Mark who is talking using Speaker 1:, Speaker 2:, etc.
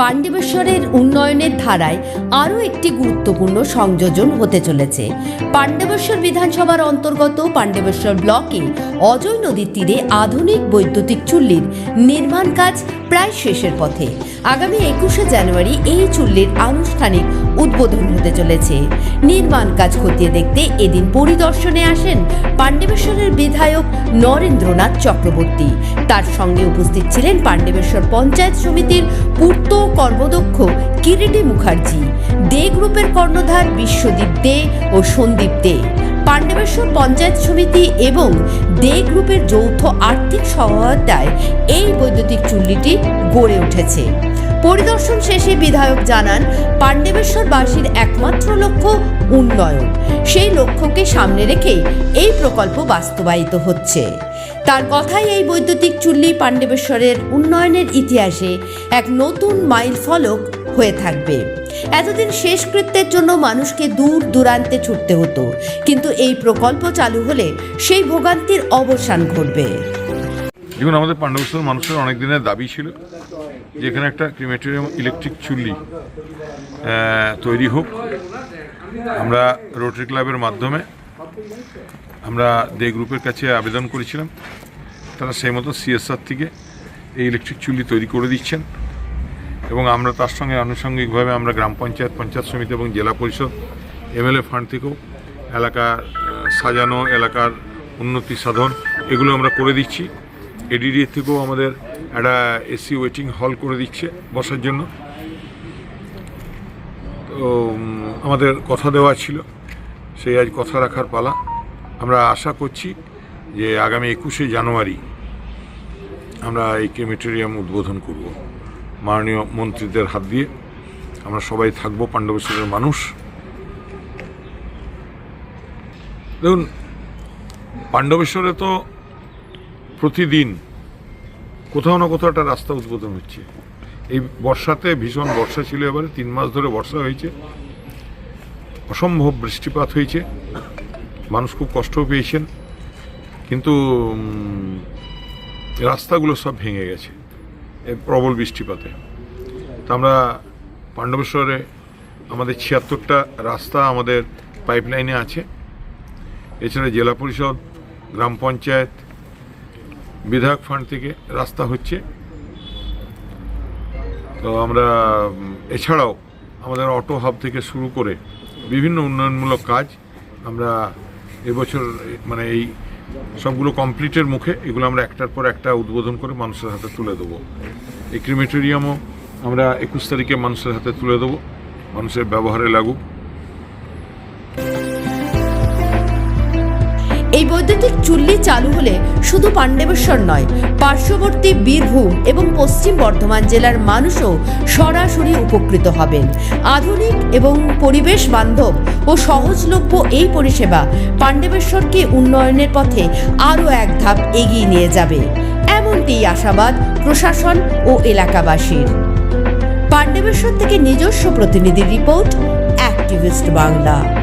Speaker 1: পাণ্ডবেশ্বরের উন্নয়নের ধারায় আরও একটি গুরুত্বপূর্ণ সংযোজন হতে চলেছে। পাণ্ডবেশ্বর বিধানসভার অন্তর্গত পাণ্ডবেশ্বর ব্লকে অজয় নদীর তীরে আধুনিক বৈদ্যুতিক চুল্লির নির্মাণ কাজ প্রায় শেষের পথে। আগামী একুশে জানুয়ারি এই চুল্লির আনুষ্ঠানিক উদ্বোধন হতে চলেছে। নির্মাণ কাজ খতিয়ে দেখতে এদিন পরিদর্শনে আসেন পাণ্ডবেশ্বরের বিধায়ক নরেন্দ্রনাথ চক্রবর্তী। তার সঙ্গে উপস্থিত ছিলেন পাণ্ডবেশ্বর পঞ্চায়েত সমিতির পূর্ত কর্মদক্ষ কিরিটি মুখার্জি। দে গ্রুপের কর্ণধার বিশ্বদীপ দে ও সন্দীপ দে। পাণ্ডবেশ্বর পঞ্চায়েত সমিতি এবং দে গ্রুপের যৌথ আর্থিক সহায়তায় এই বৈদ্যুতিক চুল্লিটি গড়ে উঠেছে। পরিদর্শন শেষে বিধায়ক জানান, পাণ্ডবেশ্বরবাসীর একমাত্র লক্ষ্য উন্নয়ন। সেই লক্ষ্যকে সামনে রেখেই এই প্রকল্প বাস্তবায়িত হচ্ছে। তার কথাই এই বৈদ্যুতিক চুল্লি পাণ্ডবেশ্বরের উন্নয়নের ইতিহাসে এক নতুন মাইল ফলক হয়ে থাকবে। এতদিন শেষকৃত্যের জন্য মানুষকে দূর দূরান্তে ছুটতে হতো, কিন্তু এই প্রকল্প চালু হলে সেই ভোগান্তির অবসান ঘটবে।
Speaker 2: দেখুন, আমাদের পাণ্ডবেশ্বর মানুষের অনেক দিনের দাবি ছিল যেখানে একটা ক্রিমেটোরিয়াম ইলেকট্রিক চুল্লি তৈরি হোক। আমরা রোটারি ক্লাবের মাধ্যমে আমরা দে গ্রুপের কাছে আবেদন করেছিলাম। তারা সেই মতো সিএসআর থেকে এই ইলেকট্রিক চুল্লি তৈরি করে দিচ্ছেন এবং আমরা তার সঙ্গে আনুষঙ্গিকভাবে আমরা গ্রাম পঞ্চায়েত পঞ্চায়েত সমিতি এবং জেলা পরিষদ এমএলএ ফান্ড থেকেও এলাকার আহ, সাজানো এলাকার উন্নতি সাধন এগুলো আমরা করে দিচ্ছি। এডিডি থেকেও আমাদের একটা এসি ওয়েটিং হল করে দিচ্ছে বসার জন্য। তো আমাদের কথা দেওয়া ছিল। সেই আজ কথা রাখার পালা। আমরা আশা করছি যে আগামী একুশে জানুয়ারি আমরা এই ক্রিমেটোরিয়াম উদ্বোধন করব। মাননীয় মন্ত্রীদের হাত দিয়ে। আমরা সবাই থাকব পাণ্ডবেশ্বরের মানুষ। দেখুন পাণ্ডবেশ্বরে তো প্রতিদিন কোথাও না কোথাও একটা রাস্তা উদ্বোধন হচ্ছে। এই বর্ষাতে ভীষণ বর্ষা ছিল এবারে, তিন মাস ধরে বর্ষা হয়েছে। অসম্ভব বৃষ্টিপাত হয়েছে। মানুষ খুব কষ্টও পেয়েছেন, কিন্তু রাস্তাগুলো সব ভেঙে গেছে প্রবল বৃষ্টিপাতে। তো আমরা পাণ্ডবেশ্বরে আমাদের ছিয়াত্তরটা রাস্তা আমাদের পাইপলাইনে আছে। এছাড়া জেলা পরিষদ, গ্রাম পঞ্চায়েত, বিধায়ক ফান্ড থেকে রাস্তা হচ্ছে। তো আমরা এছাড়াও আমাদের অটো হাব থেকে শুরু করে বিভিন্ন উন্নয়নমূলক কাজ আমরা এবছর মানে এই সবগুলো কমপ্লিটের মুখে এগুলো আমরা একটার পর একটা উদ্বোধন করে মানুষের হাতে তুলে দেবো। এই ক্রিমেটোরিয়ামও আমরা একুশ তারিখে মানুষের হাতে তুলে দেবো। মানুষের ব্যবহারে লাগুক।
Speaker 1: এই বৈদ্যুতিক চুল্লি চালু হলে শুধু পাণ্ডবেশ্বর নয়, পার্শ্ববর্তী বীরভূম এবং পশ্চিম বর্ধমান জেলার মানুষও সরাসরি উপকৃত হবেন। আধুনিক এবং পরিবেশ বান্ধব ও সহজলভ্য এই পরিষেবা পাণ্ডবেশ্বরকে উন্নয়নের পথে আরও এক ধাপ এগিয়ে নিয়ে যাবে। এমনটি আশাবাদ প্রশাসন ও এলাকাবাসীর। পাণ্ডবেশ্বর থেকে নিজস্ব প্রতিনিধি রিপোর্ট, অ্যাক্টিভিস্ট বাংলা।